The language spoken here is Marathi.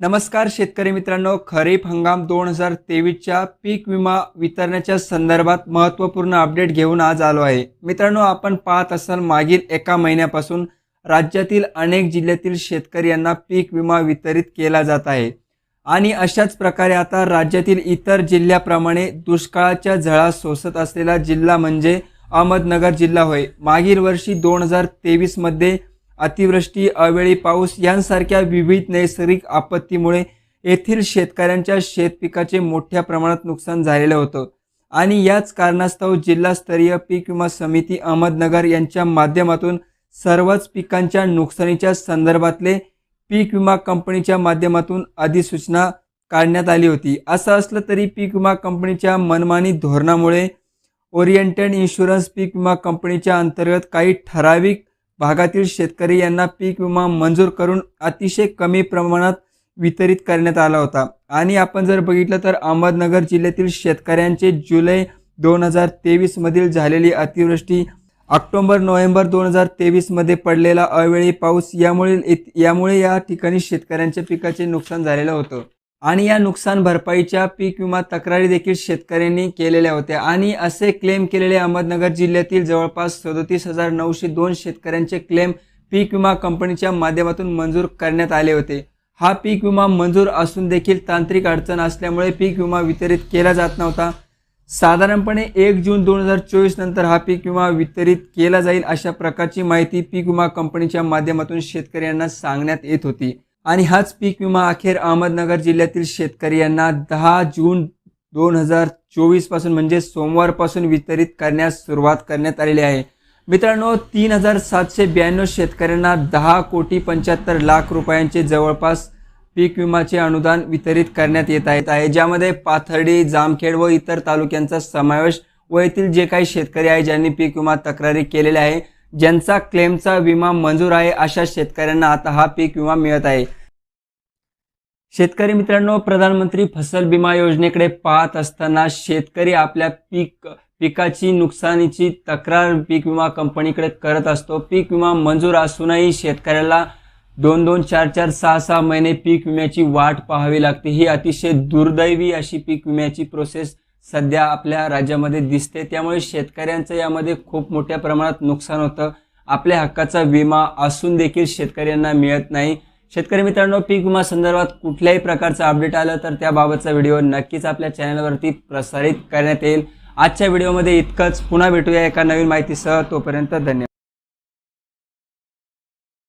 नमस्कार शेतकरी मित्रांनो खरीप हंगाम दोन हजार तेवीसच्या पीक विमा वितरणाच्या संदर्भात महत्त्वपूर्ण अपडेट घेऊन आज आलो आहे. मित्रांनो आपण पाहत असाल मागील एका महिन्यापासून राज्यातील अनेक जिल्ह्यातील शेतकरी यांना पीक विमा वितरित केला जात आहे. आणि अशाच प्रकारे आता राज्यातील इतर जिल्ह्याप्रमाणे दुष्काळाच्या झळा सोसत असलेला जिल्हा म्हणजे अहमदनगर जिल्हा होय. मागील वर्षी दोन हजार तेवीसमध्ये अतिवृष्टी अवेळी पाऊस यांसारख्या विविध नैसर्गिक आपत्तीमुळे येथील शेतकऱ्यांच्या शेतपिकाचे मोठ्या प्रमाणात नुकसान झालेलं होतं. आणि याच कारणास्तव जिल्हास्तरीय पीक विमा समिती अहमदनगर यांच्या माध्यमातून सर्वच पिकांच्या नुकसानीच्या संदर्भातले पीक विमा कंपनीच्या माध्यमातून अधिसूचना काढण्यात आली होती. असं असलं तरी पीक विमा कंपनीच्या मनमानी धोरणामुळे ओरिएंटेड इन्शुरन्स पीक विमा कंपनीच्या अंतर्गत काही ठराविक भागातील शेतकरी यांना पीक विमा मंजूर करून अतिशय कमी प्रमाणात वितरित करण्यात आला होता. आणि आपण जर बघितलं तर अहमदनगर जिल्ह्यातील शेतकऱ्यांचे जुलै दोन हजार तेवीसमधील झालेली अतिवृष्टी ऑक्टोबर नोव्हेंबर दोन हजार तेवीसमध्ये पडलेला अवेळी पाऊस यामुळे यामुळे या ठिकाणी शेतकऱ्यांच्या पिकाचे नुकसान झालेलं होतं. आणि या नुकसान भरपाईच्या पीक विमा तक्रारी देखील शेतकऱ्यांनी केलेल्या होत्या. आणि असे क्लेम केलेले अहमदनगर जिल्ह्यातील जवळपास सदोतीस हजार नऊशे दोन शेतकऱ्यांचे क्लेम पीक विमा कंपनीच्या माध्यमातून मंजूर करण्यात आले होते. हा पीक विमा मंजूर असून देखील तांत्रिक अडचण असल्यामुळे पीक विमा वितरित केला जात नव्हता. साधारणपणे एक जून दोन हजार चोवीस नंतर हा पीक विमा वितरित केला जाईल अशा प्रकारची माहिती पीक विमा कंपनीच्या माध्यमातून शेतकऱ्यांना सांगण्यात येत होती. आणि हाच पीक विमा अखेर अहमदनगर जिल्ह्यातील शेतकरी यांना दहा जून दोन हजार चोवीसपासून म्हणजे सोमवारपासून वितरित करण्यास सुरुवात करण्यात आलेली आहे. मित्रांनो तीन हजार सातशे ब्याण्णव शेतकऱ्यांना दहा कोटी पंच्याहत्तर लाख रुपयांचे जवळपास पीक विमाचे अनुदान वितरित करण्यात येत आहेत आहे. ज्यामध्ये पाथर्डी जामखेड व इतर तालुक्यांचा समावेश व येथील जे काही शेतकरी आहे ज्यांनी पीक विमा तक्रारी केलेल्या आहे ज्यांचा क्लेमचा विमा मंजूर आहे अशा शेतकऱ्यांना आता हा पीक विमा मिळत आहे. शेतकरी मित्रांनो प्रधानमंत्री फसल विमा योजनेकडे पाहत असताना शेतकरी आपल्या पीक पिकाची नुकसानीची तक्रार पीक विमा कंपनीकडे करत असतो. पीक विमा मंजूर असूनही शेतकऱ्याला दोन दोन चार चार सहा सहा महिने पीक विम्याची वाट पाहावी लागते. ही अतिशय दुर्दैवी अशी पीक विम्याची प्रोसेस सध्या आपल्या राज्यामध्ये दिसते. त्यामुळे शेतकऱ्यांचं यामध्ये खूप मोठ्या प्रमाणात नुकसान होतं. आपल्या हक्काचा विमा असून देखील शेतकऱ्यांना मिळत नाही. शेतकरी मित्रांनो पीक विमा संदर्भात कुठल्याही प्रकारचं अपडेट आलं तर त्याबाबतचा व्हिडिओ नक्कीच आपल्या चॅनलवरती प्रसारित करण्यात येईल. आजच्या व्हिडिओमध्ये इतकंच. पुन्हा भेटूया एका नवीन माहितीसह. तोपर्यंत धन्यवाद.